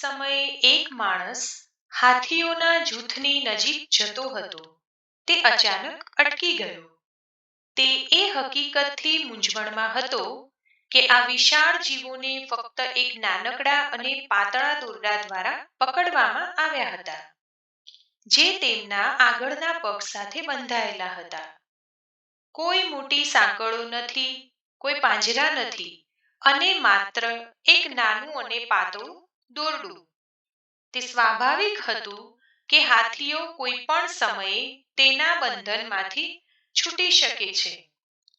સમયે એક માણસ હાથીઓના જૂથની નજીક જતો હતો. તે અચાનક અટકી ગયો. તે એ હકીકતથી મૂંઝવણમાં હતો કે આ વિશાળ જીવોને ફક્ત એક નાનકડા અને પાતળા દોરડા દ્વારા પકડવામાં આવ્યા હતા, જે તેમના આગળના પગ સાથે બંધાયેલા હતા. કોઈ મોટી સાંકળો નથી, કોઈ પાંજરા નથી અને માત્ર એક નાનું અને પાતળું દોરડું. તે સ્વાભાવિક હતું કે હાથીઓ કોઈ પણ સમયે તેના બંધનમાંથી છૂટી શકે છે.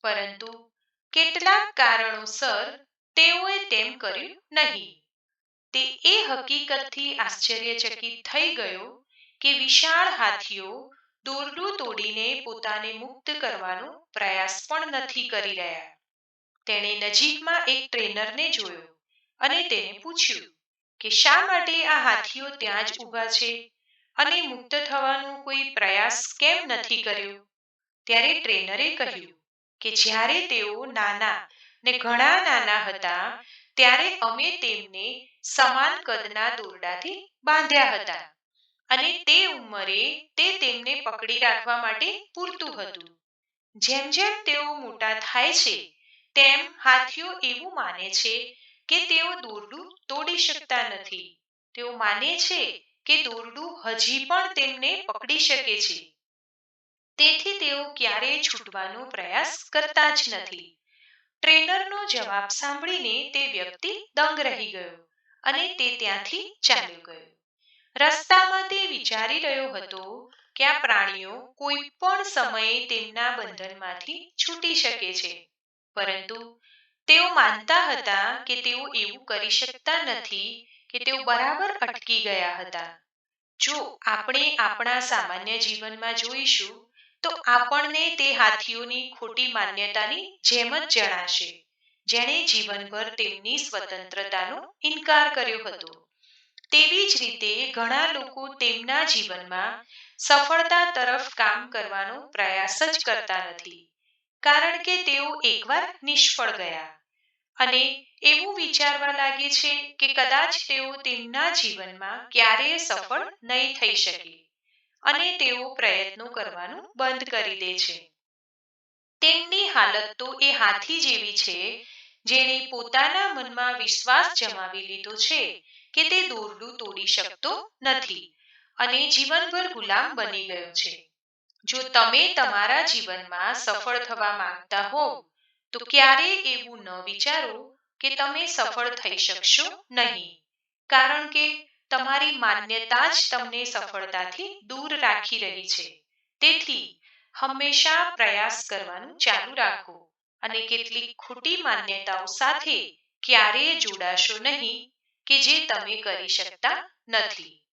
પરંતુ કેટલાક કારણોસર તેઓએ તેમ કર્યું નહીં. તે એ હકીકતથી આશ્ચર્યચકિત થઈ ગયો કે વિશાળ હાથીઓ દોરડું તોડીને પોતાને મુક્ત કરવાનો પ્રયાસ પણ નથી કરી રહ્યા. તેણે નજીકમાં એક ટ્રેનરને જોયો અને તેને પૂછ્યું કે શા માટે આ હાથીઓ ત્યાં જ ઊભા છે? અને મુક્ત થવાનો કોઈ પ્રયાસ કેમ નથી કર્યો? ત્યારે ટ્રેનરે કહ્યું કે જ્યારે તેઓ નાના ને ઘણા નાના હતા, ત્યારે અમે તેમને સમાન કદના દોરડાથી બાંધ્યા હતા અને તે ઉંમરે તે તેમને પકડી રાખવા માટે પૂરતું હતું. જેમ જેમ તેઓ મોટા થાય છે, તેમ હાથીઓ એવું માને છે કે તેઓ દોરડું તોડી શકતા નથી. તેઓ માને છે કે દોરડું હજી પણ તેમને પકડી શકે છે. તેથી તેઓ ક્યારેય છૂટવાનો પ્રયાસ કરતા જ નથી. ટ્રેનરનો જવાબ સાંભળીને તે વ્યક્તિ દંગ રહી ગયો અને તે ત્યાંથી ચાલ્યો ગયો. રસ્તામાં તે વિચારી રહ્યો હતો કે આ પ્રાણીઓ કોઈ પણ સમયે તેમના બંધનમાંથી છૂટી શકે છે. પરંતુ તેઓ માનતા હતા કે તેઓ એવું કરી શકતા નથી કે તેઓ બરાબર અટકી ગયા હતા. જો આપણે આપણા સામાન્ય જીવનમાં જોઈશું, તો આપણને તે હાથીઓની ખોટી માન્યતાની જેમ જ જણાશે, જેણે જીવનભર તેમની સ્વતંત્રતાનો ઇનકાર કર્યો હતો. તેવી જ રીતે ઘણા લોકો તેમના જીવનમાં સફળતા તરફ કામ કરવાનો પ્રયાસ જ કરતા નથી, કારણ કે તેઓ એકવાર નિષ્ફળ ગયા. અને એવું વિચારવા લાગે છે કે કદાચ તેઓ તેમના જીવનમાં ક્યારેય સફળ નહીં થઈ શકે અને તેઓ પ્રયત્નો કરવાનું બંધ કરી દે છે. તેમની હાલત તો એ હાથી જેવી છે, જેણે પોતાના મનમાં વિશ્વાસ જમાવી લીધો છે કે તે દોરડું તોડી શકતો નથી અને જીવનભર ગુલામ બની ગયો છે. જો તમે તમારા જીવનમાં સફળ થવા માંગતા હોવ તો ક્યારેય એવું ન વિચારો કે તમે સફળ થઈ શકશો નહીં. કારણ કે તમારી માન્યતા જ તમને સફળતાથી દૂર રાખી રહી છે. તેથી, હંમેશા પ્રયાસ કરવાનું ચાલુ રાખો અને કેટલીક ખોટી માન્યતાઓ સાથે ક્યારેય જોડાશો નહીં કે જે તમે કરી શકતા નથી.